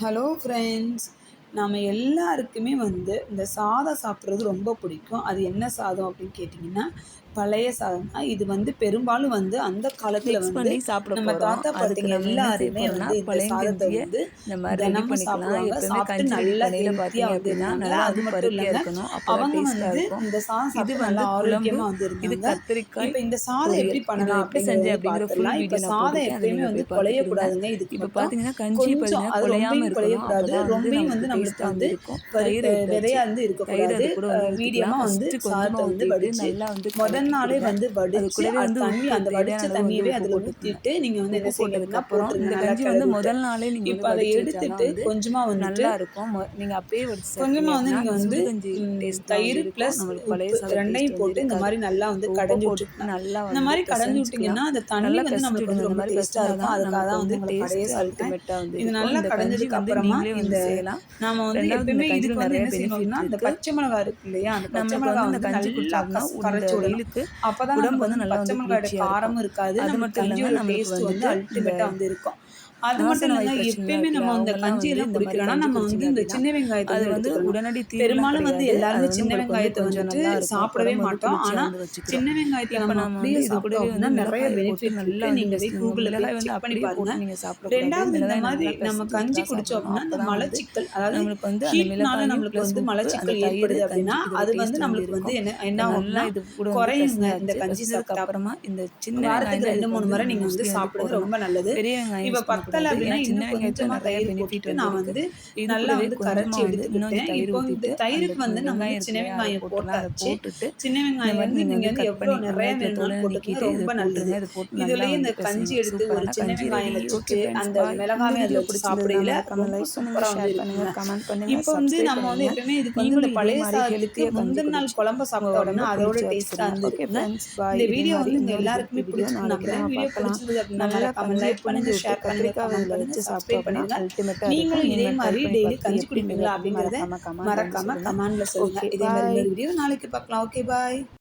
Hello friends நம்ம எல்லாருக்குமே வந்து இந்த சாதம் சாப்பிட்றது ரொம்ப பிடிக்கும். அது என்ன சாதம் அப்படின்னு கேட்டிங்கன்னா பழைய சாதம் தான். இது வந்து பெரும்பாலும் வந்து அந்த காலத்தில் வந்து சாப்பிட நம்ம தாத்தா செய்ய எல்லாருமே வந்து இந்த பழைய சாதத்தை வந்து தினமும் சாப்பிடுவாங்க. சாப்பிட்டு நல்லா ஹெல்த்தியாக வந்து இருந்தாங்க நல்லா அது மட்டும் இல்லாமல் அவங்க வந்து இந்த சாதம் சாப்பிட்டு வந்து நல்லா ஆரோக்கியமாக வந்து இருந்தாங்க. கத்திரிக்காய் இப்போ இந்த சாதம் எப்படி பண்ணலாம் எப்படி ஃபுல் பார்த்துடலாம் இப்போ சாதம் எப்பயுமே வந்து குலையக்கூடாதுங்க இதுக்கு இப்போ பார்த்தீங்கன்னா கஞ்சி கொஞ்சம் அது ரொம்பவும் குலையக்கூடாது ரொம்பவும் வந்து நம்மளுக்கு வந்து வந்து விதையா வந்து இருக்கக்கூடாது வந்து மீடியமாக வந்து சாதத்தை வந்து வடித்து நல்லா வந்து முதல் நாளே வந்து அது வந்து தண்ணி அந்த வடித்த வந்து தண்ணியவே அதில் ஊற்றிட்டு நீங்கள் வந்து என்ன போட்டதுக்கப்புறம் போட்டுருங்க இந்த கஞ்சி வந்து விட்டு முதல் நாளே நீங்கள் இப்போ வந்து அதை எடுத்துட்டு வந்து கொஞ்சமாக வந்துட்டு நல்லா இருக்கும். மொ- நீங்க அப்பயே வடிச்சு கொஞ்சமாக வந்து நீங்கள் வந்து தயிர் ப்ளஸ் ரெண்டையும் வந்து போட்டு இந்த மாதிரி நல்லா வந்து கடைஞ்சி விட்டுக்கலாம். நல்லா இந்த வந்து மாதிரி கடைஞ்சி விட்டிங்கன்னா அந்த தண்ணி வந்து நம்மளுக்கு வந்து ரொம்ப டேஸ்ட்டாக இருக்கும். அதுக்காக தான் வந்து வந்து கடையே அல்டிமேட்டாக வந்து இது நல்லா கடைஞ்சதுக்கு வந்து அப்புறமா நீங்களே இந்த வந்து நாம வந்து கஞ்சியில் இதுக்கு வந்து என்ன செய்யணும்னா இருக்கு. பச்சை மிளகா இருக்கு இல்லையா? அந்த பச்சை மிளகா வந்து கஞ்சி இந்த கரைச்சி வெயிலுக்கு அப்பதான் உடம்பு வந்து நல்லா பச்சை மிளகாயோட காரமும் இருக்காது. அது நம்ம மட்டும் இல்லாமல் நம்மளுக்கு டேஸ்ட் வந்து அல்டிமேட்டாக வந்து இருக்கும். அது மட்டும் பிரச்சனை எப்பயுமே நம்ம இருக்குல்ல இந்த அவங்கெல்லாம் கஞ்சி வந்து எல்லாம் இந்த மாதிரி குடிக்கிறோம்னா நம்ம வந்து இந்த சின்ன வெங்காயத்தை அது வந்து உடனடி பெரும்பாலும் வந்து எல்லாருமே சின்ன வெங்காயத்தை வந்துட்டு சாப்பிடவே மாட்டோம் ஆனால் சின்ன வெங்காயத்தை நம்ம அப்படியே அப்படின்னா நிறைய பெனிஃபிட் வந்து நீங்கள் போய் கூகுளில் வந்து பண்ணி பாருங்க. நீங்கள் சாப்பிடக்கூடாது ரெண்டாவது இந்த மாதிரி நம்ம கஞ்சி குடிச்சோம் அப்படின்னா இந்த மலச்சிக்கல் அதாவது நம்மளுக்கு வந்து அந்த ஹீட்னால நம்மளுக்கு வந்து அந்த மலச்சிக்கல் ஏற்படுது அப்படின்னா அது வந்து நம்மளுக்கு வந்து என்ன என்ன ஆகும்னா இது குறையுங்க. இந்த கஞ்சி சாப்பிட்டா அப்புறமா இந்த சின்ன வாரத்துக்கு ரெண்டு மூணு முறை நீங்கள் வந்து சாப்பிடுறது ரொம்ப நல்லது இப்போ பத்தலை அப்படின்னா இன்னும் கொஞ்சமாக தயிர் வந்து நான் வந்து நல்லா வந்து கரைச்சி எடுத்துக்கிட்டேன் இப்போ இந்த தயிருக்கு வந்து நம்ம சின்ன வெங்காயம் போட்டாச்சு. போட்டுட்டு சின்ன வெங்காயம் வந்து நீங்கள் வந்து எவ்வளோ கட் பண்ணி நிறைய வேணும்னாலும் இதை ரொம்ப நல்லது. போட்டு இதுலயே இந்த கஞ்சி எடுத்து ஒரு சின்ன வெங்காயம் வச்சுட்டு அந்த மிளகாவே அதில் பிடிச்சிருந்ததுன்னா சாப்பிடையில ரொம்ப சூப்பராக வந்து கமெண்ட் பண்ணுங்கள் இப்போ வந்து நம்ம வந்து எப்பயுமே இதுக்கு வந்து இந்த பழைய சாதத்துக்கு முந்தின நாள் குழம்பு சாப்பிட்டா உடனே அதோட டேஸ்ட்டாக பாய் இந்த வீடியோ வந்து எல்லாருக்குமே ஹெல்த்தி வீடியோ பிடிச்சிருந்தது அப்படின்னா கஞ்சியை லைக் பண்ணுங்க ஷேர் பண்ணுங்க கமெண்ட் பண்ணுங்க சப்ஸ்கிரைப் அல்டிமேட்டாக நீங்களும் இதே மாதிரி டெய்லி கஞ்சி குடிப்பீங்களா அப்படிங்கிறத மறக்காம கமெண்ட்ல சொல்லுங்க. இதே மாதிரி வீடியோ நாளைக்கு பார்க்கலாம். Okay bye